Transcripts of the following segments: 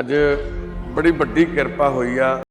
ਅੱਜ ਬੜੀ ਵੱਡੀ ਕਿਰਪਾ ਹੋਈ ਆ।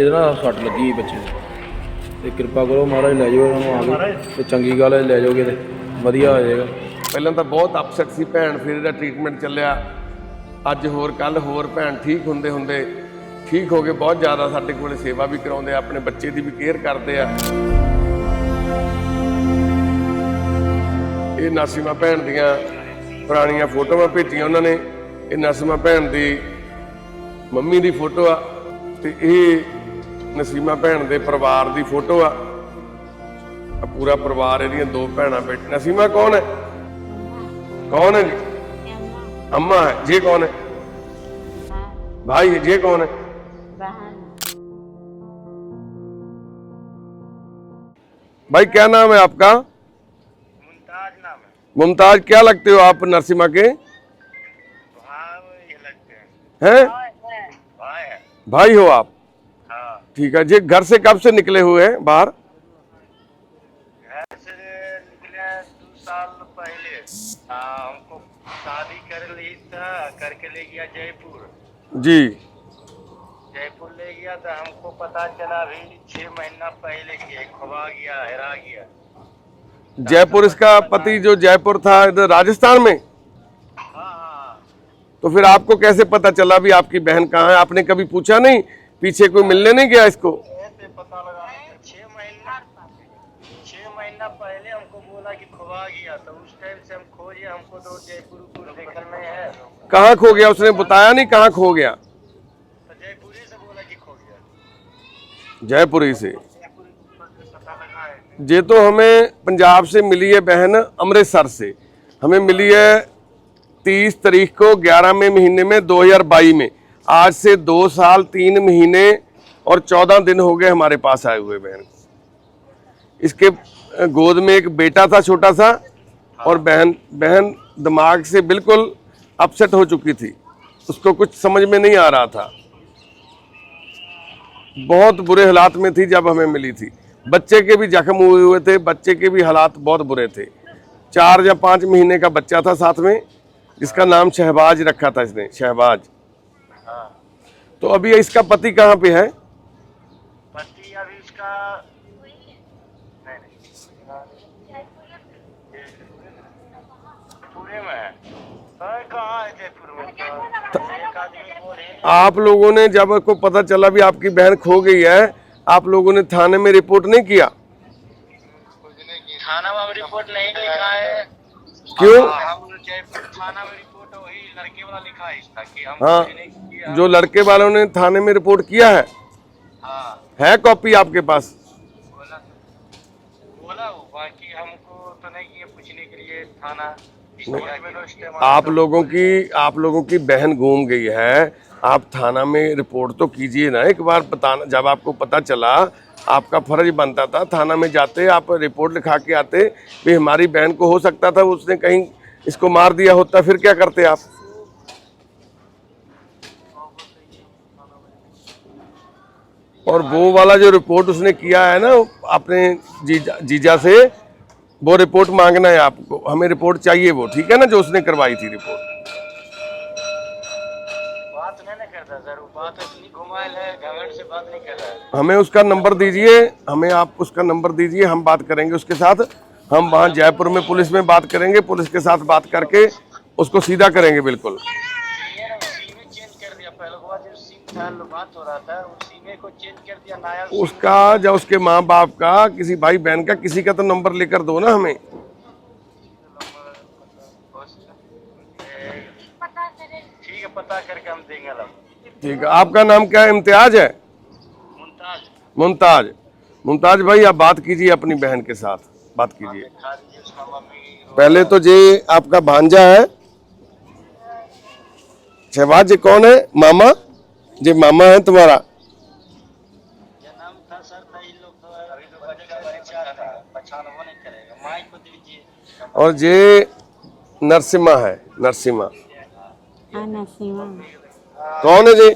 ਇਹਦੇ ਨਾਲ ਸੱਟ ਲੱਗੀ ਬੱਚੇ ਦੇ। ਤੇ ਕਿਰਪਾ ਕਰੋ ਮਹਾਰਾਜ, ਲੈ ਜਾਓ ਇਹਨਾਂ ਨੂੰ ਆ ਕੇ। ਤੇ ਚੰਗੀ ਗੱਲ ਹੈ, ਲੈ ਜਾਓਗੇ ਤੇ ਵਧੀਆ ਹੋ ਜਾਏਗਾ। ਪਹਿਲਾਂ ਤਾਂ ਬਹੁਤ ਅਪਸੈਟ ਸੀ ਭੈਣ, ਫਿਰ ਇਹਦਾ ਟ੍ਰੀਟਮੈਂਟ ਚੱਲਿਆ। ਅੱਜ ਹੋਰ ਕੱਲ ਹੋਰ ਭੈਣ ਠੀਕ ਹੁੰਦੇ ਹੁੰਦੇ, ਠੀਕ ਹੋ ਕੇ ਬਹੁਤ ਜ਼ਿਆਦਾ ਸਾਡੇ ਕੋਲੇ ਸੇਵਾ ਵੀ ਕਰਾਉਂਦੇ ਆ, ਆਪਣੇ ਬੱਚੇ ਦੀ ਵੀ ਕੇਅਰ ਕਰਦੇ ਆ। ਇਹ ਨਾਸੀਮਾ ਭੈਣ ਦੀਆਂ ਪੁਰਾਣੀਆਂ ਫੋਟੋਆਂ ਭੇਜੀਆਂ ਉਹਨਾਂ ਨੇ। ਇਹ ਨਾਸੀਮਾ ਭੈਣ ਦੀ ਮੰਮੀ ਦੀ ਫੋਟੋ ਆ। ਤੇ ਇਹ ਨਸੀਮਾ ਭੈਣ ਦੇ ਪਰਿਵਾਰ ਦੀ ਫੋਟੋ ਆ ਆ ਪੂਰਾ ਪਰਿਵਾਰ ਇਹਦੀਆਂ ਦੋ ਭੈਣਾਂ ਬੈਠੀਆਂ ਨਸੀਮਾ ਕੌਣ ਹੈ कौन है जी अम्मा है ये कौन है भाई है ये कौन है बहन भाई क्या नाम है आपका मुमताज नाम है मुमताज क्या लगते हो आप नरसिम्हा के हाँ ये लगते हैं हैं भाई है भाई हो आप हाँ ठीक है जी घर से कब से निकले हुए हैं बाहर? घर से निकले दो साल पहले। हमको शादी कर ली था करके ले गया जयपुर। जी। जयपुर ले गया तो हमको पता चला अभी छह महीना पहले कि खुआ गया हेरा गया। जयपुर इसका पति जो जयपुर था इधर राजस्थान में? हाँ। हाँ तो फिर आपको कैसे पता चला भी आपकी बहन कहाँ है? आपने कभी पूछा नहीं पीछे कोई मिलने नहीं गया इसको? ऐसे पता महीना पहले हमको बोला कि खुआ गया तो उस टाइम से हम खोजे हमको तो जयपुर देखल में है। कहाँ खो गया? उसने बताया नहीं कहाँ खो गया। तो जयपुरी से बोला कि खो गया। जयपुरी से। जयपुर से पता लगा ये तो हमें पंजाब से मिली है बहन अमृतसर से। हमें मिली है तीस तारीख को ग्यारहवें महीने में 2022 में। आज से दो साल तीन महीने और चौदह दिन हो गए हमारे पास आए हुए बहन। इसके गोद में एक बेटा था छोटा सा और बहन बहन दिमाग से बिल्कुल अपसेट हो चुकी थी। उसको कुछ समझ में नहीं आ रहा था। बहुत बुरे हालात में थी जब हमें मिली थी। बच्चे के भी जख्म हुए हुए थे बच्चे के भी हालात बहुत बुरे थे। चार या पाँच महीने का बच्चा था साथ में जिसका नाम शहबाज रखा था इसने शहबाज। तो अभी इसका पति कहाँ पे है? पति अभी उसका नहीं नहीं। पूरे में है। अरे कहाँ है जयपुर में? एक आदमी बोले आप लोगों ने जब आपको पता चला भी आपकी बहन खो गई है आप लोगों ने थाने में रिपोर्ट नहीं किया? थाना में रिपोर्ट नहीं लिखा है। क्यों? हाँ, हम जयपुर थाना में लड़के वाला लिखा है कि हम हाँ किया। जो लड़के वालों ने थाने में रिपोर्ट किया है हाँ। है कॉपी आपके पास? बोला बोला बाकी हमको तो नहीं पूछने के लिए थाना। तो आप लोगों की आप लोगों की बहन घूम गई है। आप थाना में रिपोर्ट तो कीजिए ना। एक बार बताना जब आपको पता चला आपका फ़र्ज़ बनता था थाना में जाते आप रिपोर्ट लिखा के आते भी हमारी बहन को हो सकता था उसने कहीं इसको मार दिया होता फिर क्या करते आप? और वो वाला जो रिपोर्ट उसने किया है ना अपने जीजा जीजा से वो रिपोर्ट मांगना है आपको। हमें रिपोर्ट चाहिए वो ठीक है ना जो उसने करवाई थी रिपोर्ट बात नहीं करता सर वो बात इतनी है से बात नहीं कर रहा हमें उसका नंबर दीजिए हमें आप उसका नंबर दीजिए हम बात करेंगे उसके साथ। हम वहाँ जयपुर में पुलिस में बात करेंगे पुलिस के साथ बात करके उसको सीधा करेंगे बिल्कुल ये ना उसी में चेंज कर दिया पहले लोग जो सिम था बात हो रहा था उस सिमे को चेंज कर दिया नया उसका या उसके माँ बाप का किसी भाई बहन का किसी का तो नंबर लेकर दो ना हमें। ठीक है पता करके हम देंगे ठीक है आपका नाम क्या है? इम्तियाज़ है? मुमताज़। मुमताज़। मुमताज़ भाई आप बात कीजिए अपनी बहन के साथ। बात कीजिए। पहले तो ये आपका भांजा है। शहबाज जी कौन है? मामा? जी मामा है तुम्हारा? तो अभी बच्चा बच्चा था। पहचान वो नहीं करेगा। माई को दीजिए और ये नरसिम्हा है नरसिम्हा। हाँ कौन है जी?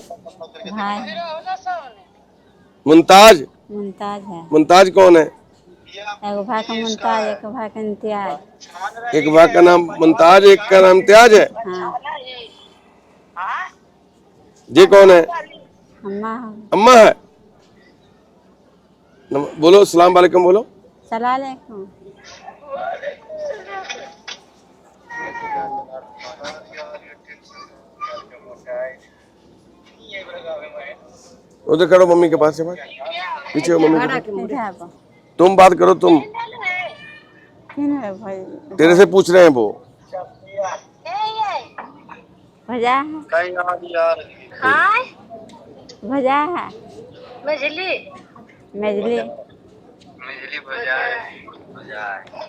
मुमताज़? मुमताज़ है। मुमताज़ कौन है? एगो भाई का मुमताज़ एक भाई का इम्तियाज़। एक भाई का नाम मुमताज़ एक का नाम इम्तियाज़ है? हाँ। ये कौन है? अम्मा। अम्मा है। बोलो सलाम वालेकुम बोलो। उधर करो मम्मी के पास से बात। पीछे हो मम्मी के पास। तुम बात करो तुम। है भाई? तेरे से पूछ रहे हैं वो। हाय भजा है। मजली मजली मजली भजा है भजा है।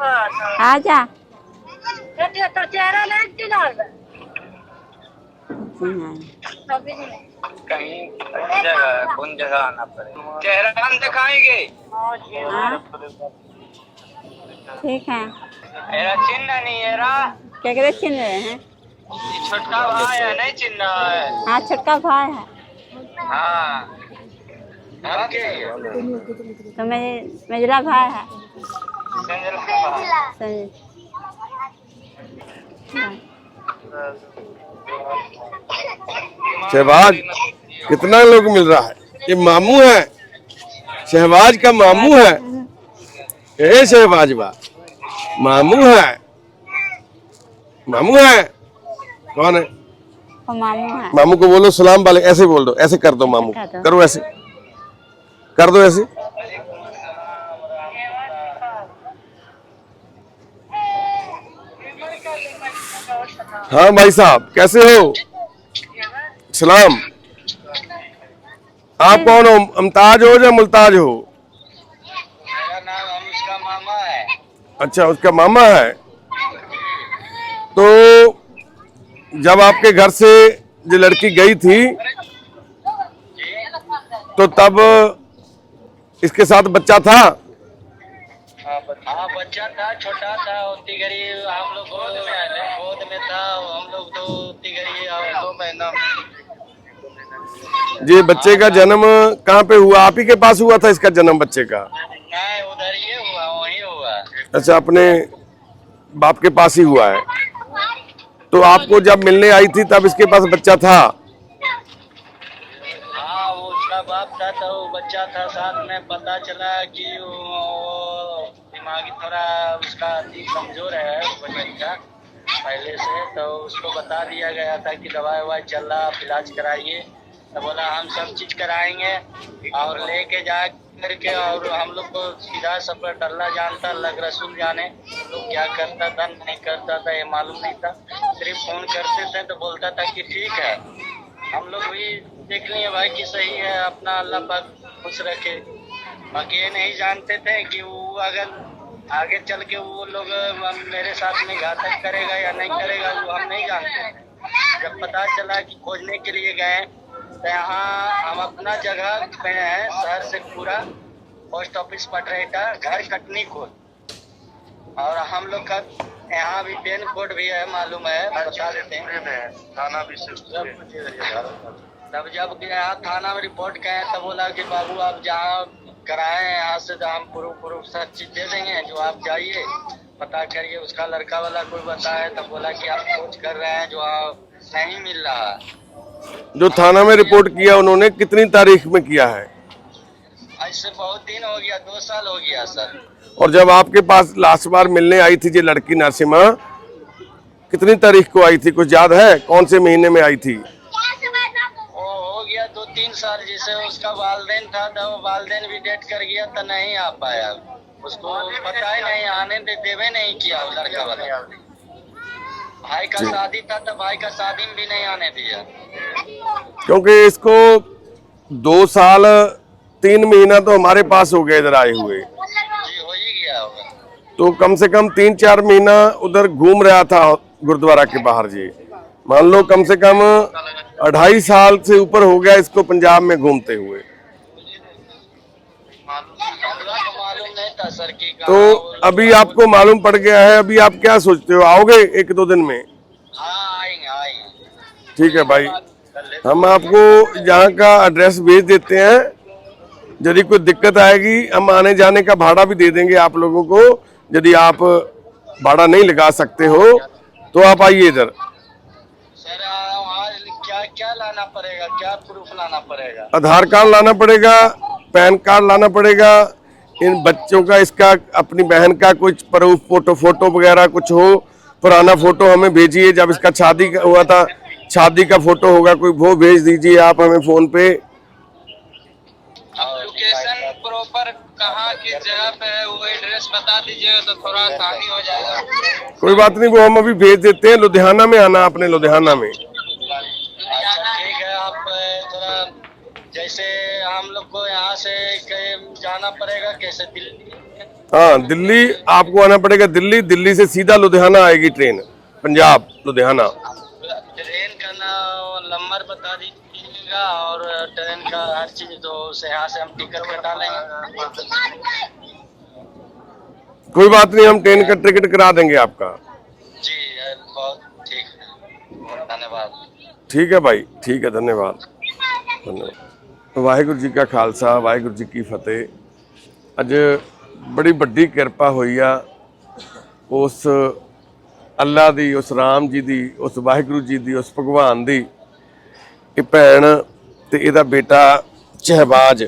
हाँ, हाँ। आजा तो चेहरा लाइक दिन आ गया कहीं जगह कौन जगह आना पड़ेगा? चेहरा हम दिखाएँगे। हाँ, ठीक है। मेरा चिन्ह नहीं है रा। केकरे चिन्ह रहे हैं? छोटका भाई है नहीं चिन्ह है। हाँ छोटका भाई है। हाँ। हम तो मेरे मेजला भाई है। शहबाज कितना लोग मिल रहा है? ये मामू है। शहबाज का मामू है। ए शहबाज बा। मामू है। मामू है? कौन है? मामू है। मामू को बोलो सलाम वाले ऐसे बोल दो ऐसे कर दो मामू। करो ऐसे। कर दो ऐसे। हाँ भाई साहब कैसे हो? सलाम। आप कौन हो? अमताज हो या मुल्ताज हो? मेरा नाम उसका मामा है। अच्छा उसका मामा है। तो जब आपके घर से जो लड़की गई थी तो तब इसके साथ बच्चा था? हाँ बच्चा था छोटा था उतनी घड़ी हम लोग गोद में था हम लोग तो उतनी घड़ी दो महीना। ये बच्चे का जन्म कहाँ पे हुआ? आप ही के पास हुआ था इसका जन्म बच्चे का? नहीं उधर ही हुआ वहीं हुआ। अच्छा अपने बाप के पास ही हुआ है। तो आपको जब मिलने आई थी, तब इसके पास बच्चा था? बाप था तो बच्चा था, साथ में पता चला कि वो दिमागी थोड़ा उसका कमज़ोर है पहले से। तो उसको बता दिया गया था कि दवाई चल रहा, आप इलाज कराइए। तो बोला, हम सब चीज़ कराएँगे और लेके जा करके और हम लोग को सीधा सफ़र डल्ला जानता लग रसूल जाने। लोग क्या करता था, नहीं करता था, ये मालूम नहीं था। सिर्फ़ फ़ोन करते थे तो बोलता था कि ठीक है। हम लोग भी देख लिए भाई कि सही है, अपना अल्लाह पाक खुश रखे। बाकी ये नहीं जानते थे कि वो अगर आगे चल के वो लोग मेरे साथ में घातक करेगा या नहीं करेगा, वो हम नहीं जानते जब पता चला कि खोजने के लिए गए तो यहाँ हम अपना जगह पे हैं शहर से पूरा पोस्ट ऑफ़िस पटरेटा घर कटनी कोट और हम लोग का यहाँ भी पेन कोड भी है मालूम है बता देते हैं। थाना भी तब। जब यहाँ थाना में रिपोर्ट गए तब बोला कि बाबू आप जहाँ कराए हैं यहाँ से तो हम प्रूफ प्रूफ सब चीज़ दे देंगे जो आप जाइए पता करिए उसका लड़का वाला कोई बताए तब बोला कि आप खोज कर रहे हैं जो आप नहीं मिल रहा। जो थाना में रिपोर्ट किया उन्होंने कितनी तारीख में किया है? ऐसे बहुत दिन हो गया दो साल हो गया सर। और जब आपके पास लास्ट बार मिलने आई थी ये लड़की नरसिम्हा कितनी तारीख को आई थी? कुछ याद है? कौन से महीने में आई थी? वो हो गया दो तीन साल जिसे उसका वालदेन था तो वालदेन भी डेट कर गया तो नहीं आ पाया। उसको पता ही नहीं आने दे देवे नहीं किया लड़का वाला। भाई का शादी था तो भाई का शादी में भी नहीं आने दिया क्योंकि इसको दो साल तीन महीना तो हमारे पास हो गए इधर आए हुए जी हो ही गया होगा तो कम से कम तीन चार महीना उधर घूम रहा था गुरुद्वारा के बाहर जी मान लो कम से कम अढ़ाई साल से ऊपर हो गया इसको पंजाब में घूमते हुए सर की तो अभी आपको मालूम पड़ गया है अभी आप क्या सोचते हो? आओगे एक दो दिन में? हाँ आएँगे आएँगे। ठीक है भाई। हम आपको यहाँ का एड्रेस भेज देते हैं। यदि कोई दिक्कत आएगी हम आने जाने का भाड़ा भी दे देंगे आप लोगों को। यदि आप भाड़ा नहीं लगा सकते हो तो आप आइए इधर। क्या लाना पड़ेगा? क्या प्रूफ लाना पड़ेगा? आधार कार्ड लाना पड़ेगा पैन कार्ड लाना पड़ेगा इन बच्चों का इसका अपनी बहन का कुछ प्रूफ फ़ोटो फ़ोटो वगैरह कुछ हो पुराना फ़ोटो हमें भेजिए जब इसका शादी हुआ था शादी का फ़ोटो होगा कोई वो भेज दीजिए आप हमें फ़ोन पे। लोकेशन प्रॉपर कहाँ किस जगह पे है वो एड्रेस बता दीजिएगा तो थोड़ा आसानी हो जाएगा। कोई बात नहीं वो हम अभी भेज देते हैं लुधियाना में आना आपने लुधियाना में। आना पड़ेगा कैसे दिल्ली? हाँ दिल्ली आपको आना पड़ेगा दिल्ली दिल्ली से सीधा लुधियाना आएगी ट्रेन पंजाब लुधियाना। ट्रेन का नंबर बता दीजिएगा और ट्रेन का हर चीज़ तो से हम टिकट कटा लेंगे। कोई बात नहीं हम ट्रेन का टिकट करा देंगे आपका। जी बहुत ठीक है। धन्यवाद। ठीक है भाई ठीक है धन्यवाद। धन्यवाद। वाहिगुरु जी का खालसा वाहिगुरु जी की फतेह। ਅੱਜ ਬੜੀ ਵੱਡੀ ਕਿਰਪਾ ਹੋਈ ਆ। ਉਸ ਅੱਲਾ ਦੀ, ਉਸ ਰਾਮ ਜੀ ਦੀ, ਉਸ ਵਾਹਿਗੁਰੂ ਜੀ ਦੀ, ਉਸ ਭਗਵਾਨ ਦੀ। ਇਹ ਭੈਣ ਤੇ ਇਹਦਾ ਬੇਟਾ ਸ਼ਹਿਬਾਜ਼,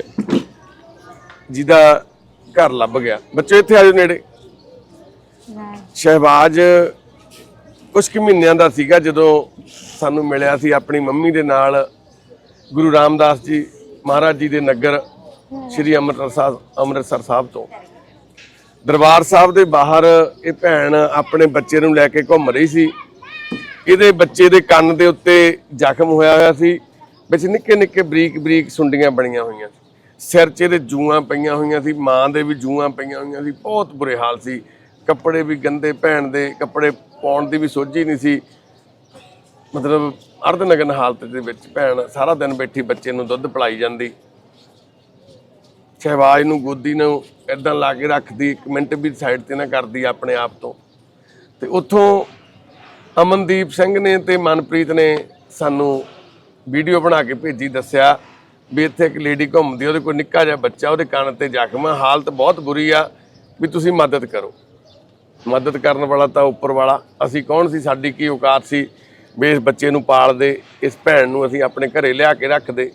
ਜਿਹਦਾ ਘਰ ਲੱਭ ਗਿਆ। ਬੱਚੇ ਇੱਥੇ ਆਜੋ ਨੇੜੇ। ਸ਼ਹਿਬਾਜ਼ ਕੁਝ ਕੁ ਮਹੀਨਿਆਂ ਦਾ ਸੀਗਾ ਜਦੋਂ ਸਾਨੂੰ ਮਿਲਿਆ ਸੀ ਆਪਣੀ ਮੰਮੀ ਦੇ ਨਾਲ, ਗੁਰੂ ਰਾਮਦਾਸ ਜੀ ਮਹਾਰਾਜ ਜੀ ਦੇ ਨਗਰ। ਸ੍ਰੀ ਅੰਮ੍ਰਿਤਸਰ ਸਾਹਿਬ ਅੰਮ੍ਰਿਤਸਰ ਸਾਹਿਬ ਤੋਂ। ਦਰਬਾਰ ਸਾਹਿਬ ਦੇ ਬਾਹਰ ਇਹ ਭੈਣ ਆਪਣੇ ਬੱਚੇ ਨੂੰ ਲੈ ਕੇ ਘੁੰਮ ਰਹੀ ਸੀ। ਇਹਦੇ ਬੱਚੇ ਦੇ ਕੰਨ ਦੇ ਉੱਤੇ ਜ਼ਖਮ ਹੋਇਆ ਹੋਇਆ ਸੀ। ਵਿੱਚ ਨਿੱਕੇ ਨਿੱਕੇ ਬਰੀਕ ਬਰੀਕ ਸੁੰਡੀਆਂ ਬਣੀਆਂ ਹੋਈਆਂ ਸੀ। ਸਿਰ 'ਚ ਇਹਦੇ ਜੂਆਂ ਪਈਆਂ ਹੋਈਆਂ ਸੀ, ਮਾਂ ਦੇ ਵੀ ਜੂਆਂ ਪਈਆਂ ਹੋਈਆਂ ਸੀ। ਬਹੁਤ ਬੁਰੇ ਹਾਲ ਸੀ। ਕੱਪੜੇ ਵੀ ਗੰਦੇ, ਭੈਣ ਦੇ ਕੱਪੜੇ ਪਾਉਣ ਦੀ ਵੀ ਸੋਝੀ ਨਹੀਂ ਸੀ। ਮਤਲਬ ਅਰਧ ਨਗਨ ਹਾਲਤ ਦੇ ਵਿੱਚ ਭੈਣ ਸਾਰਾ ਦਿਨ ਬੈਠੀ ਬੱਚੇ ਨੂੰ ਦੁੱਧ ਪਿਲਾਈ ਜਾਂਦੀ। ਸ਼ਹਿਬਾਜ਼ ਨੂੰ, ਗੋਦੀ ਨੂੰ ਇਦਾਂ ਲਾ ਕੇ ਰੱਖਦੀ, ਇੱਕ ਮਿੰਟ ਵੀ ਸਾਈਡ ਤੇ ਨਾ ਕਰਦੀ ਆਪਣੇ ਆਪ ਤੋਂ। ਤੇ ਉੱਥੋਂ ਅਮਨਦੀਪ ਸਿੰਘ ਨੇ ਤੇ ਮਨਪ੍ਰੀਤ ਨੇ ਸਾਨੂੰ ਵੀਡੀਓ ਬਣਾ ਕੇ ਭੇਜੀ, ਦੱਸਿਆ ਵੀ ਇੱਥੇ ਇੱਕ ਲੇਡੀ ਘੁੰਮਦੀ ਉਹਦੇ ਕੋਲ ਨਿੱਕਾ ਜਿਹਾ ਬੱਚਾ, ਉਹਦੇ ਕੰਨ ਤੇ ਜ਼ਖਮ ਆ। ਹਾਲਤ ਬਹੁਤ ਬੁਰੀ ਆ ਵੀ ਤੁਸੀਂ ਮਦਦ ਕਰੋ। ਮਦਦ ਕਰਨ ਵਾਲਾ ਤਾਂ ਉੱਪਰ ਵਾਲਾ। ਅਸੀਂ ਕੌਣ ਸੀ? ਸਾਡੀ ਕੀ ਔਕਾਤ ਸੀ? ਵੀ ਇਸ ਬੱਚੇ ਨੂੰ ਪਾਲ ਦੇ ਇਸ ਭੈਣ ਨੂੰ ਅਸੀਂ ਆਪਣੇ ਘਰੇ ਲਿਆ ਕੇ ਰੱਖਦੇ।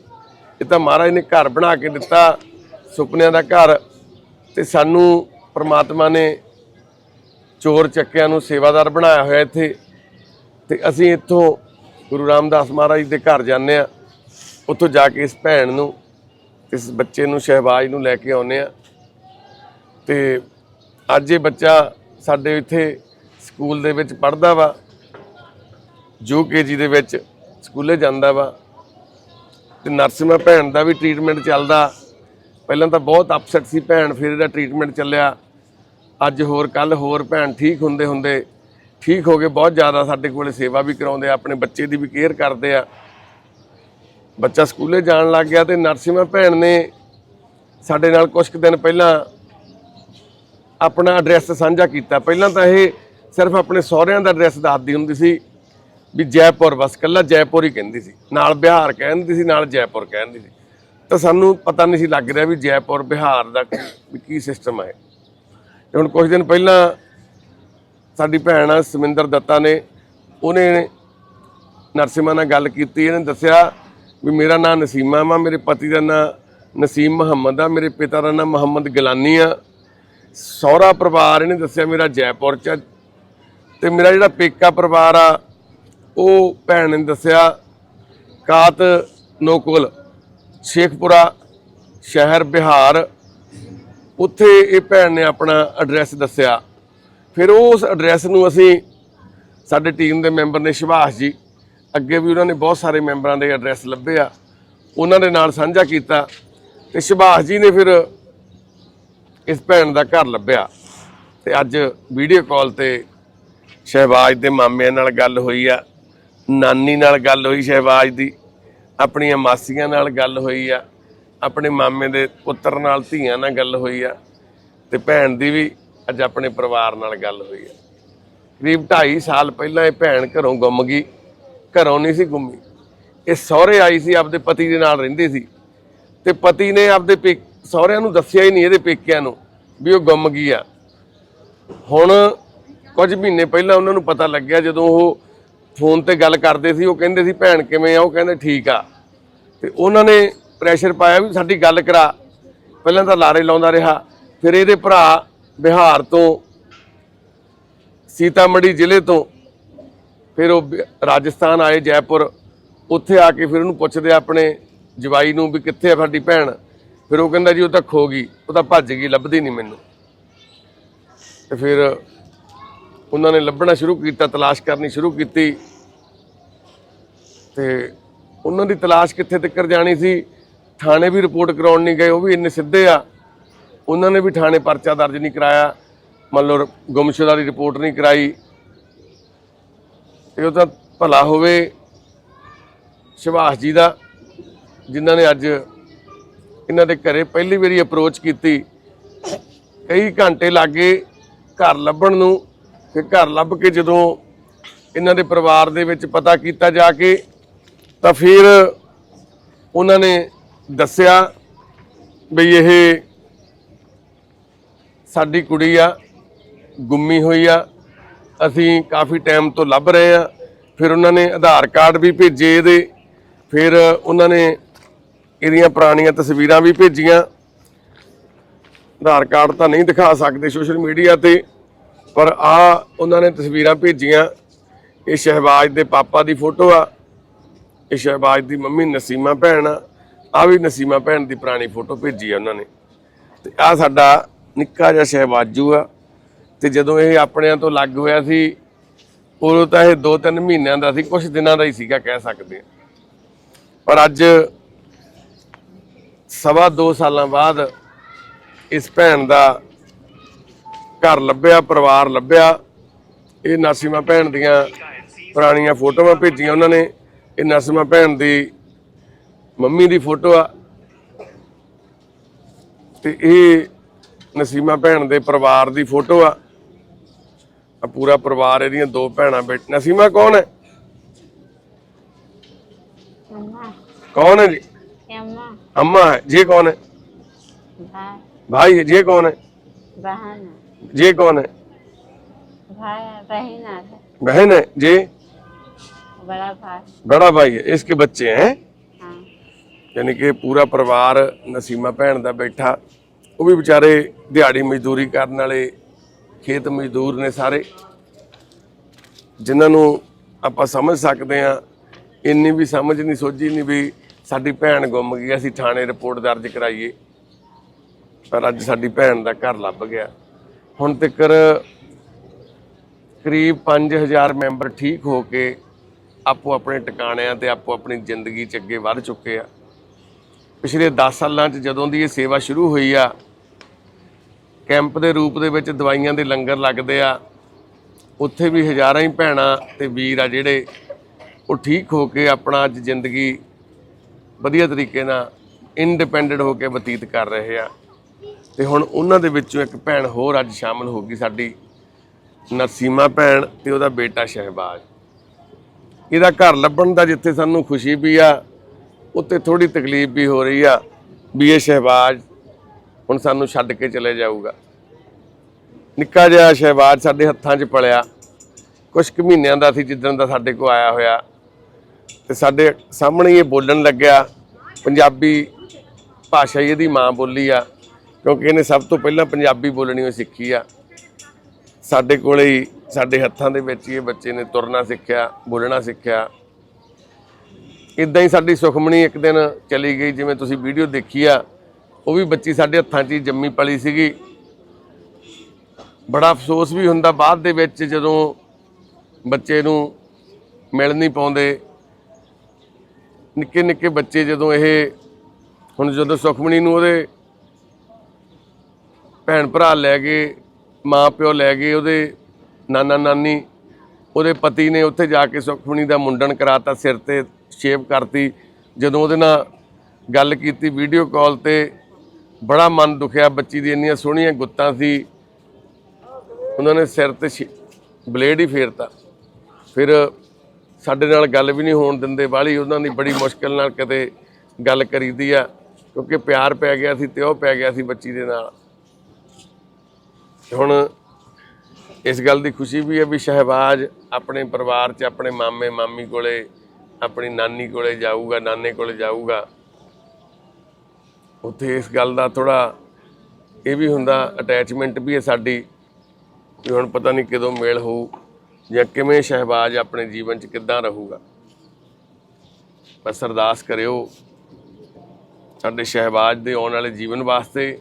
ਇਹ ਤਾਂ ਮਹਾਰਾਜ ਨੇ ਘਰ ਬਣਾ ਕੇ ਦਿੱਤਾ। ਸੁਪਨਿਆਂ ਦਾ ਘਰ ਤੇ ਸਾਨੂੰ ਪ੍ਰਮਾਤਮਾ ਨੇ ਚੋਰ ਚੱਕਿਆਂ ਨੂੰ ਸੇਵਾਦਾਰ ਬਣਾਇਆ ਹੋਇਆ ਇੱਥੇ। ਤੇ ਅਸੀਂ ਇੱਥੋਂ ਗੁਰੂ ਰਾਮਦਾਸ ਮਹਾਰਾਜ ਦੇ ਘਰ ਜਾਂਦੇ ਆ ਉੱਥੋਂ ਜਾ ਕੇ ਇਸ ਭੈਣ ਨੂੰ, ਇਸ ਬੱਚੇ ਨੂੰ ਸ਼ਹਿਬਾਜ਼ ਨੂੰ ਲੈ ਕੇ ਆਉਂਦੇ ਆ ਤੇ ਅੱਜ ਇਹ ਬੱਚਾ ਸਾਡੇ ਇੱਥੇ ਸਕੂਲ ਦੇ ਵਿੱਚ ਪੜ੍ਹਦਾ ਵਾ। ਜੋ ਜੀ ਦੇ ਵਿੱਚ ਸਕੂਲੇ ਜਾਂਦਾ ਵਾ। ਤੇ ਨਰਸਿਮਾ ਭੈਣ ਦਾ ਵੀ ਟ੍ਰੀਟਮੈਂਟ ਚੱਲਦਾ। ਪਹਿਲਾਂ ਤਾਂ ਬਹੁਤ ਅਪਸੈਟ ਸੀ ਭੈਣ, ਫਿਰ ਇਹਦਾ ਟ੍ਰੀਟਮੈਂਟ ਚੱਲਿਆ। ਅੱਜ ਹੋਰ ਕੱਲ ਹੋਰ ਭੈਣ ਠੀਕ ਹੁੰਦੇ ਹੁੰਦੇ, ਠੀਕ ਹੋ ਗਏ, ਬਹੁਤ ਜ਼ਿਆਦਾ ਸਾਡੇ ਕੋਲੇ ਸੇਵਾ ਵੀ ਕਰਾਉਂਦੇ ਆ, ਆਪਣੇ ਬੱਚੇ ਦੀ ਵੀ ਕੇਅਰ ਕਰਦੇ ਆ। ਬੱਚਾ ਸਕੂਲੇ ਜਾਣ ਲੱਗ ਗਿਆ ਤੇ ਨਰਸਿਮਾ ਭੈਣ ਨੇ ਸਾਡੇ ਨਾਲ ਕੁਝ ਕੁ ਦਿਨ ਪਹਿਲਾਂ ਆਪਣਾ ਐਡਰੈਸ ਸਾਂਝਾ ਕੀਤਾ। ਪਹਿਲਾਂ ਤਾਂ ਇਹ ਸਿਰਫ ਆਪਣੇ ਸਹੁਰਿਆਂ ਦਾ ਐਡਰੈਸ ਦੱਸਦੀ ਹੁੰਦੀ ਸੀ ਵੀ ਜੈਪੁਰ, ਬਸ ਕੱਲਾ ਜੈਪੁਰ ਹੀ ਕਹਿੰਦੀ ਸੀ। ਨਾਲ ਬਿਹਾਰ ਕਹਿੰਦੀ ਸੀ, ਨਾਲ ਜੈਪੁਰ ਕਹਿੰਦੀ ਸੀ। ਤਾਂ ਸਾਨੂੰ ਪਤਾ ਨਹੀਂ ਸੀ ਲੱਗ ਰਿਹਾ ਵੀ ਜੈਪੁਰ, ਬਿਹਾਰ ਦਾ ਕੀ- ਵੀ ਕੀ ਸਿਸਟਮ ਹੈ ਤੇ ਹੁਣ ਕੁਝ ਦਿਨ ਪਹਿਲਾਂ ਸਾਡੀ ਭੈਣ ਆ ਸਮਿੰਦਰ ਦੱਤਾ ਨੇ, ਉਹਨੇ ਨਰਸਿਮਾ ਨਾਲ ਗੱਲ ਕੀਤੀ, ਇਹਨੇ ਦੱਸਿਆ ਵੀ ਮੇਰਾ ਨਾਮ ਨਸੀਮਾ ਵਾ, ਮੇਰੇ ਪਤੀ ਦਾ ਨਾਮ ਨਸੀਮ ਮੁਹੰਮਦ ਆ, ਮੇਰੇ ਪਿਤਾ ਦਾ ਨਾਮ ਮੁਹੰਮਦ ਗਿਲਾਨੀ ਆ। ਸਹੁਰਾ ਪਰਿਵਾਰ, ਇਹਨੇ ਦੱਸਿਆ ਮੇਰਾ ਜੈਪੁਰ ਚ ਆ। ਤੇ ਮੇਰਾ ਜਿਹੜਾ ਪੇਕਾ ਪਰਿਵਾਰ ਆ, ਉਹ ਭੈਣ ਨੇ ਦੱਸਿਆ, ਕਾਤ ਨੋਕੁਲ। ਸ਼ੇਖਪੁਰਾ ਸ਼ਹਿਰ ਬਿਹਾਰ, ਉੱਥੇ ਇਹ ਭੈਣ ਨੇ ਆਪਣਾ ਐਡਰੈਸ ਦੱਸਿਆ। ਫਿਰ ਉਸ ਐਡਰੈਸ ਨੂੰ ਅਸੀਂ ਸਾਡੇ ਟੀਮ ਦੇ ਮੈਂਬਰ ਨੇ ਸੁਭਾਸ਼ ਜੀ, ਅੱਗੇ ਵੀ ਉਹਨਾਂ ਨੇ ਬਹੁਤ ਸਾਰੇ ਮੈਂਬਰਾਂ ਦੇ ਐਡਰੈਸ ਲੱਭੇ ਆ, ਉਹਨਾਂ ਦੇ ਨਾਲ ਸਾਂਝਾ ਕੀਤਾ ਤੇ ਸੁਭਾਸ਼ ਜੀ ਨੇ ਫਿਰ ਇਸ ਭੈਣ ਦਾ ਘਰ ਲੱਭਿਆ। ਤੇ ਅੱਜ ਵੀਡੀਓ ਕਾਲ ਤੇ ਸ਼ਹਿਬਾਜ਼ ਦੇ ਮਾਮਿਆਂ ਨਾਲ ਗੱਲ ਹੋਈ ਆ, ਨਾਨੀ ਨਾਲ ਗੱਲ ਹੋਈ ਸ਼ਹਿਬਾਜ਼ ਦੀ। ਆਪਣੀਆਂ ਮਾਸੀਆਂ ਨਾਲ ਗੱਲ ਹੋਈ ਆ, ਆਪਣੇ ਮਾਮੇ ਦੇ ਪੁੱਤਰ ਨਾਲ, ਧੀਆਂ ਨਾਲ ਗੱਲ ਹੋਈ ਆ ਤੇ ਭੈਣ ਦੀ ਵੀ ਅੱਜ ਆਪਣੇ ਪਰਿਵਾਰ ਨਾਲ ਗੱਲ ਹੋਈ ਆ। ਕਰੀਬ 2.5 ਸਾਲ ਪਹਿਲਾਂ ਇਹ ਭੈਣ ਘਰੋਂ ਗੁੰਮ ਗਈ, ਘਰੋਂ ਨਹੀਂ ਸੀ ਗੁੰਮੀ। ਇਹ ਸਹੁਰੇ ਆਈ ਸੀ, ਆਪਦੇ ਪਤੀ ਦੇ ਨਾਲ ਰਹਿੰਦੀ ਸੀ ਤੇ ਪਤੀ ਨੇ ਆਪਦੇ ਪੇ- ਸਹੁਰਿਆਂ ਨੂੰ ਦੱਸਿਆ ਹੀ ਨਹੀਂ ਇਹਦੇ ਪੇਕਿਆਂ ਨੂੰ ਵੀ ਉਹ ਗੁੰਮ ਗਈ ਆ। ਹੁਣ ਕੁਝ ਮਹੀਨੇ ਪਹਿਲਾਂ ਉਹਨਾਂ ਨੂੰ ਪਤਾ ਲੱਗਿਆ ਜਦੋਂ ਉਹ ਫੋਨ ਤੇ ਗੱਲ ਕਰਦੇ ਸੀ, ਉਹ ਕਹਿੰਦੇ ਸੀ, ਭੈਣ, ਕਿਵੇਂ ਆ? ਉਹ ਕਹਿੰਦੇ, ਠੀਕ ਆ। ਤੇ ਉਹਨਾਂ ਨੇ ਪ੍ਰੈਸ਼ਰ ਪਾਇਆ ਵੀ ਸਾਡੀ ਗੱਲ ਕਰਾ। ਪਹਿਲਾਂ ਤਾਂ ਲਾਰੇ ਲਾਉਂਦਾ ਰਿਹਾ। ਫਿਰ ਇਹਦੇ ਭਰਾ ਬਿਹਾਰ ਤੋਂ, ਸੀਤਾਮੜੀ ਜ਼ਿਲ੍ਹੇ ਤੋਂ, ਫਿਰ ਉਹ ਰਾਜਸਥਾਨ ਆਏ ਜੈਪੁਰ। ਉੱਥੇ ਆ ਕੇ ਫਿਰ ਉਹਨੂੰ ਪੁੱਛਦੇ ਆਪਣੇ ਜਵਾਈ ਨੂੰ ਵੀ ਕਿੱਥੇ ਆ ਸਾਡੀ ਭੈਣ। ਫਿਰ ਉਹ ਕਹਿੰਦਾ ਜੀ, ਉਹ ਤਾਂ ਖੋ ਗਈ, ਉਹ ਤਾਂ ਭੱਜ ਗਈ, ਲੱਭਦੀ ਨਹੀਂ ਮੈਨੂੰ। ਤੇ ਫਿਰ ਉਹਨਾਂ ਨੇ ਲੱਭਣਾ ਸ਼ੁਰੂ ਕੀਤਾ, ਤਲਾਸ਼ ਕਰਨੀ ਸ਼ੁਰੂ ਕੀਤੀ। ਤੇ ਉਹਨਾਂ ਦੀ ਤਲਾਸ਼ ਕਿੱਥੇ ਤੱਕ ਜਾਣੀ ਸੀ? ਥਾਣੇ ਵੀ ਰਿਪੋਰਟ ਕਰਾਉਣ ਨਹੀਂ ਗਏ, ਉਹ ਵੀ ਇੰਨੇ ਸਿੱਧੇ ਆ। ਉਹਨਾਂ ਨੇ ਵੀ ਥਾਣੇ ਪਰਚਾ ਦਰਜ ਨਹੀਂ ਕਰਾਇਆ। ਮੰਨ ਲਓ, ਗੁੰਮਸ਼ੁਦਾ ਦੀ ਰਿਪੋਰਟ ਨਹੀਂ ਕਰਾਈ। ਤੇ ਉਹ ਤਾਂ ਭਲਾ ਹੋਵੇ, ਸੁਭਾਸ਼ ਜੀ ਦਾ, ਜਿਨ੍ਹਾਂ ਨੇ ਅੱਜ ਇਹਨਾਂ ਦੇ ਘਰੇ ਪਹਿਲੀ ਵਾਰੀ ਅਪਰੋਚ ਕੀਤੀ। ਕਈ ਘੰਟੇ ਲੱਗੇ ਘਰ ਲੱਭਣ ਨੂੰ। ਕਿ ਘਰ ਲੱਭ ਕੇ ਜਦੋਂ ਇਹਨਾਂ ਦੇ ਪਰਿਵਾਰ ਦੇ ਵਿੱਚ ਪਤਾ ਕੀਤਾ ਜਾ ਕੇ, ਤਾਂ ਫਿਰ ਉਹਨਾਂ ਨੇ ਦੱਸਿਆ ਵੀ ਇਹ ਸਾਡੀ ਕੁੜੀ ਆ, ਗੁੰਮੀ ਹੋਈ ਆ, ਅਸੀਂ ਕਾਫੀ ਟਾਈਮ ਤੋਂ ਲੱਭ ਰਹੇ ਆ। ਫਿਰ ਉਹਨਾਂ ਨੇ ਆਧਾਰ ਕਾਰਡ ਵੀ ਭੇਜੇ ਇਹਦੇ, ਫਿਰ ਉਹਨਾਂ ਨੇ ਇਹਦੀਆਂ ਪੁਰਾਣੀਆਂ ਤਸਵੀਰਾਂ ਵੀ ਭੇਜੀਆਂ। ਆਧਾਰ ਕਾਰਡ ਤਾਂ ਨਹੀਂ ਦਿਖਾ ਸਕਦੇ ਸੋਸ਼ਲ ਮੀਡੀਆ ਤੇ। ਪਰ ਆ ਉਹਨਾਂ ਨੇ ਤਸਵੀਰਾਂ ਭੇਜੀਆਂ, ਇਹ ਸ਼ਹਿਬਾਜ਼ ਦੇ ਪਾਪਾ ਦੀ ਫੋਟੋ ਆ, ਇਹ ਸ਼ਹਿਬਾਜ਼ ਦੀ ਮੰਮੀ ਨਸੀਮਾ ਭੈਣ ਆ ਆ ਵੀ ਨਸੀਮਾ ਭੈਣ ਦੀ ਪੁਰਾਣੀ ਫੋਟੋ ਭੇਜੀ ਆ ਉਹਨਾਂ ਨੇ। ਤੇ ਆ ਸਾਡਾ ਨਿੱਕਾ ਜਿਹਾ ਸ਼ਹਿਬਾਜੂ ਆ, ਤੇ ਜਦੋਂ ਇਹ ਆਪਣਿਆਂ ਤੋਂ ਲੱਗ ਹੋਇਆ ਸੀ, ਉਦੋਂ ਤਾਂ ਇਹ 2-3 ਮਹੀਨਿਆਂ ਦਾ ਸੀ ਕੁਝ ਦਿਨਾਂ ਦਾ ਹੀ ਸੀਗਾ ਕਹਿ ਸਕਦੇ ਆ। ਪਰ ਅੱਜ ਸਵਾ 2 ਸਾਲਾਂ ਬਾਅਦ ਇਸ ਭੈਣ ਦਾ ਘਰ ਲੱਭਿਆ ਪਰਿਵਾਰ ਲੱਭਿਆ ਇਹ ਨਾਸੀਮਾ ਭੈਣ ਦੀਆਂ ਪੁਰਾਣੀਆਂ ਫੋਟੋਆਂ ਭੇਜੀਆਂ ਉਹਨਾਂ ਨੇ ਇਹ ਨਾਸੀਮਾ ਭੈਣ ਦੀ ਮੰਮੀ ਦੀ ਫੋਟੋ ਆ ਤੇ ਇਹ ਨਸੀਮਾ ਭੈਣ ਦੇ ਪਰਿਵਾਰ ਦੀ ਫੋਟੋ ਆ ਆ ਪੂਰਾ ਪਰਿਵਾਰ ਇਹਦੀਆਂ ਦੋ ਭੈਣਾਂ ਬੇਟ ਨਸੀਮਾ ਕੌਣ ਹੈ अम्मा कौन है जी अम्मा अम्मा है ये कौन है भाई भाई है ये कौन है बहन ये कौन है भाई बहन है बहन है ये बड़ा भाई बड़ा भाई है इसके बच्चे हैं हाँ ਯਾਨੀ ਕਿ ਪੂਰਾ ਪਰਿਵਾਰ ਨਸੀਮਾ ਭੈਣ ਦਾ ਬੈਠਾ ਉਹ ਵੀ ਵਿਚਾਰੇ ਦਿਹਾੜੀ ਮਜ਼ਦੂਰੀ ਕਰਨ ਵਾਲੇ ਖੇਤ ਮਜ਼ਦੂਰ ਨੇ ਸਾਰੇ ਜਿਨ੍ਹਾਂ ਨੂੰ ਆਪਾਂ ਸਮਝ ਸਕਦੇ ਆ ਇੰਨੀ ਵੀ ਸਮਝ ਨਹੀਂ ਸੋਝੀ ਨਹੀਂ ਵੀ ਸਾਡੀ ਭੈਣ ਗੁੰਮ ਗਈ ਅਸੀਂ ਥਾਣੇ ਰਿਪੋਰਟ ਦਰਜ ਕਰਾਈਏ ਪਰ ਅੱਜ ਸਾਡੀ ਭੈਣ ਦਾ ਘਰ ਲੱਭ ਗਿਆ ਹੁਣ ਤੱਕ ਕਰੀਬ 5000 ਮੈਂਬਰ ਠੀਕ ਹੋ ਕੇ ਆਪੋ ਆਪਣੇ ਟਿਕਾਣਿਆਂ ਤੇ ਆਪੋ ਆਪਣੀ ਜ਼ਿੰਦਗੀ 'ਚ ਅੱਗੇ ਵੱਧ ਚੁੱਕੇ ਆ। ਪਿਛਲੇ 10 ਸਾਲਾਂ 'ਚ ਜਦੋਂ ਦੀ ਇਹ ਸੇਵਾ ਸ਼ੁਰੂ ਹੋਈ ਆ, ਕੈਂਪ ਦੇ ਰੂਪ ਦੇ ਵਿੱਚ ਦਵਾਈਆਂ ਦੇ ਲੰਗਰ ਲੱਗਦੇ ਆ, ਉੱਥੇ ਵੀ ਹਜ਼ਾਰਾਂ ਹੀ ਭੈਣਾਂ ਤੇ ਵੀਰ ਆ ਜਿਹੜੇ ਉਹ ਠੀਕ ਹੋ ਕੇ ਆਪਣਾ ਅੱਜ ਜ਼ਿੰਦਗੀ ਵਧੀਆ ਤਰੀਕੇ ਨਾਲ ਇੰਡੀਪੈਂਡੈਂਟ ਹੋ ਕੇ ਬਤੀਤ ਕਰ ਰਹੇ ਆ। ਤੇ ਹੁਣ ਉਹਨਾਂ ਦੇ ਵਿੱਚੋਂ ਇੱਕ ਭੈਣ ਹੋਰ ਅੱਜ ਸ਼ਾਮਲ ਹੋ ਗਈ, ਸਾਡੀ ਨਰਸੀਮਾ ਭੈਣ ਤੇ ਉਹਦਾ ਬੇਟਾ ਸ਼ਹਿਬਾਜ਼। ਇਹਦਾ ਘਰ ਲੱਭਣ ਦਾ ਜਿੱਥੇ ਸਾਨੂੰ ਖੁਸ਼ੀ ਵੀ ਆ ਉੱਤੇ ਥੋੜੀ ਤਕਲੀਫ ਵੀ ਹੋ ਰਹੀ ਆ ਵੀ ਇਹ ਸ਼ਹਿਬਾਜ਼ ਹੁਣ ਸਾਨੂੰ ਛੱਡ ਕੇ ਚਲੇ ਜਾਊਗਾ। ਨਿੱਕਾ ਜਿਹਾ ਸ਼ਹਿਬਾਜ਼ ਸਾਡੇ ਹੱਥਾਂ 'ਚ ਪਲਿਆ ਕੁਝ ਕੁ ਮਹੀਨਿਆਂ ਦਾ ਸੀ ਜਿੱਦਣ ਦਾ ਸਾਡੇ ਕੋਲ ਆਇਆ ਹੋਇਆ। ਤੇ ਸਾਡੇ ਸਾਹਮਣੇ ਇਹ ਬੋਲਣ ਲੱਗਿਆ, ਪੰਜਾਬੀ ਭਾਸ਼ਾ ਹੀ ਇਹਦੀ ਮਾਂ ਬੋਲੀ ਆ। ਕਿਉਂਕਿ ਇਹਨੇ ਸਭ ਤੋਂ ਪਹਿਲਾਂ ਪੰਜਾਬੀ ਬੋਲਣੀ ਉਹ ਸਿੱਖੀ ਆ। ਸਾਡੇ ਕੋਲੇ ਹੀ, ਸਾਡੇ ਹੱਥਾਂ ਦੇ ਵਿੱਚ ਹੀ ਇਹ ਬੱਚੇ ਨੇ ਤੁਰਨਾ ਸਿੱਖਿਆ, ਬੋਲਣਾ ਸਿੱਖਿਆ। ਇਦਾਂ ਹੀ ਸਾਡੀ ਸੁਖਮਣੀ ਇੱਕ ਦਿਨ ਚਲੀ ਗਈ, ਜਿਵੇਂ ਤੁਸੀਂ ਵੀਡੀਓ ਦੇਖੀ ਆ, ਉਹ ਵੀ ਬੱਚੀ ਸਾਡੇ ਹੱਥਾਂ 'ਚ ਹੀ ਜੰਮੀ ਪਲੀ ਸੀਗੀ। ਬੜਾ ਅਫਸੋਸ ਵੀ ਹੁੰਦਾ ਬਾਅਦ ਦੇ ਵਿੱਚ ਜਦੋਂ ਬੱਚੇ ਨੂੰ ਮਿਲ ਨਹੀਂ ਪਾਉਂਦੇ। ਨਿੱਕੇ ਨਿੱਕੇ ਬੱਚੇ ਜਦੋਂ ਇਹ, ਹੁਣ ਜਦੋਂ ਸੁਖਮਣੀ ਨੂੰ ਉਹਦੇ ਭੈਣ ਭਰਾ ਲੈ ਗਏ, ਮਾਂ ਪਿਓ ਲੈ ਗਏ, ਉਹਦੇ ਨਾਨਾ ਨਾਨੀ, ਉਹਦੇ ਪਤੀ ਨੇ ਉੱਥੇ ਜਾ ਕੇ ਸੁਖਮਣੀ ਦਾ ਮੁੰਡਨ ਕਰਾਤਾ, ਸਿਰ ਤੇ ਸ਼ੇਵ ਕਰਤੀ। ਜਦੋਂ ਉਹਦੇ ਨਾਲ ਗੱਲ ਕੀਤੀ ਵੀਡੀਓ ਕਾਲ ਤੇ, ਬੜਾ ਮਨ ਦੁਖਿਆ, ਬੱਚੀ ਦੀ ਇੰਨੀਆਂ ਸੋਹਣੀਆਂ ਗੁੱਤਾਂ ਸੀ। ਉਹਨਾਂ ਨੇ ਸਿਰ ਤੇ ਸ਼ੀ- ਬਲੇਡ ਹੀ ਫੇਰਤਾ। ਫਿਰ ਸਾਡੇ ਨਾਲ ਗੱਲ ਵੀ ਨਹੀਂ ਹੋਣ ਦਿੰਦੇ, ਬਾਹਲੀ ਉਹਨਾਂ ਦੀ ਬੜੀ ਮੁਸ਼ਕਲ ਨਾਲ ਕਦੇ ਗੱਲ ਕਰੀਦੀ ਆ, ਕਿਉਂਕਿ ਪਿਆਰ ਪੈ ਗਿਆ ਸੀ ਤੇ ਉਹ ਪੈ ਗਿਆ ਸੀ ਬੱਚੀ ਦੇ ਨਾਲ। ਹੁਣ ਇਸ ਗੱਲ ਦੀ ਖੁਸ਼ੀ ਵੀ ਹੈ ਵੀ ਸ਼ਹਿਬਾਜ਼ ਆਪਣੇ ਪਰਿਵਾਰ 'ਚ, ਆਪਣੇ ਮਾਮੇ, ਮਾਮੀ ਕੋਲੇ, ਆਪਣੀ ਨਾਨੀ ਕੋਲੇ ਜਾਊਗਾ, ਨਾਨੇ ਕੋਲੇ ਜਾਊਗਾ। ਉੱਥੇ ਇਸ ਗੱਲ ਦਾ ਥੋੜਾ ਇਹ ਵੀ ਹੁੰਦਾ ਅਟੈਚਮੈਂਟ ਵੀ ਹੈ ਸਾਡੀ, ਵੀ ਹੁਣ ਪਤਾ ਨਹੀਂ ਕਦੋਂ ਮੇਲ ਹੋਊ ਜਾਂ ਕਿਵੇਂ ਸ਼ਹਿਬਾਜ਼ ਆਪਣੇ ਜੀਵਨ 'ਚ ਕਿੱਦਾਂ ਰਹੂਗਾ। ਬਸ ਅਰਦਾਸ ਕਰਿਓ, ਸਾਡੇ ਸ਼ਹਿਬਾਜ਼ ਦੇ ਆਉਣ ਵਾਲੇ ਜੀਵਨ ਵਾਸਤੇ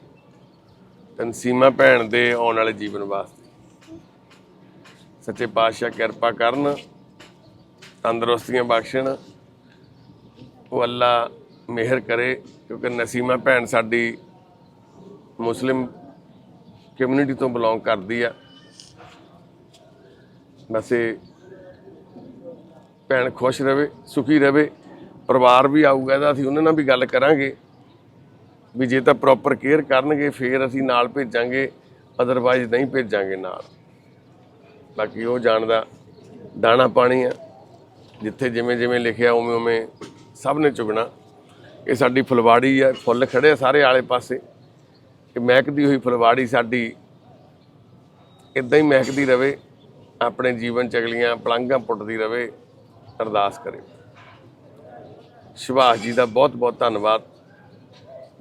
ਤਨਸੀਮਾ ਭੈਣ ਦੇ ਆਉਣ ਵਾਲੇ ਜੀਵਨ ਵਾਸਤੇ। ਸੱਚੇ ਪਾਤਸ਼ਾਹ ਕਿਰਪਾ ਕਰਨ, ਤੰਦਰੁਸਤੀਆਂ ਬਖਸ਼ਣ, ਉਹ ਅੱਲਾ ਮਿਹਰ ਕਰੇ, ਕਿਉਂਕਿ ਨਸੀਮਾ ਭੈਣ ਸਾਡੀ ਮੁਸਲਿਮ ਕਮਿਊਨਿਟੀ ਤੋਂ ਬਿਲੋਂਗ ਕਰਦੀ ਆ। ਵੈਸੇ ਭੈਣ ਖੁਸ਼ ਰਵੇ, ਸੁਖੀ ਰਵੇ, ਪਰਿਵਾਰ ਵੀ ਆਊਗਾ, ਇਹਦਾ ਅਸੀਂ ਉਹਨਾਂ ਨਾਲ ਵੀ ਗੱਲ ਕਰਾਂਗੇ। ਵੀ ਜੇ ਤਾਂ ਪ੍ਰੋਪਰ ਕੇਅਰ ਕਰਨਗੇ, ਫੇਰ ਅਸੀਂ ਨਾਲ ਭੇਜਾਂਗੇ ਅਦਰਵਾਈਜ਼ ਨਹੀਂ ਭੇਜਾਂਗੇ ਨਾਲ। ਬਾਕੀ ਉਹ ਜਾਣਦਾ, ਦਾਣਾ ਪਾਣੀ ਆ, ਜਿੱਥੇ ਜਿਵੇਂ ਜਿਵੇਂ ਲਿਖਿਆ ਉਵੇਂ ਉਵੇਂ ਸਭ ਨੇ ਚੁਗਣਾ। ਇਹ ਸਾਡੀ ਫੁਲਵਾੜੀ ਆ, ਫੁੱਲ ਖੜੇ ਆ ਸਾਰੇ ਆਲੇ ਪਾਸੇ। ਕਿ ਮਹਿਕਦੀ ਹੋਈ ਫੁਲਵਾੜੀ ਸਾਡੀ, ਇਦਾਂ ਹੀ ਮਹਿਕਦੀ ਰਵੇ, ਆਪਣੇ ਜੀਵਨ ਚ ਅਗਲੀਆਂ ਪਲੰਘਾਂ ਪੁੱਟਦੀ ਰਵੇ, ਅਰਦਾਸ ਕਰੇ। ਸੁਭਾਸ਼ ਜੀ ਦਾ ਬਹੁਤ ਬਹੁਤ ਧੰਨਵਾਦ।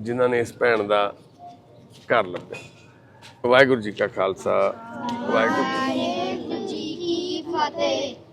ਜਿਨ੍ਹਾਂ ਨੇ ਇਸ ਭੈਣ ਦਾ ਘਰ ਲੱਭਿਆ ਵਾਹਿਗੁਰੂ ਜੀ ਕਾ ਖਾਲਸਾ, ਵਾਹਿਗੁਰੂ ਜੀ ਕੀ ਫਤਿਹ। ਫਤਿਹ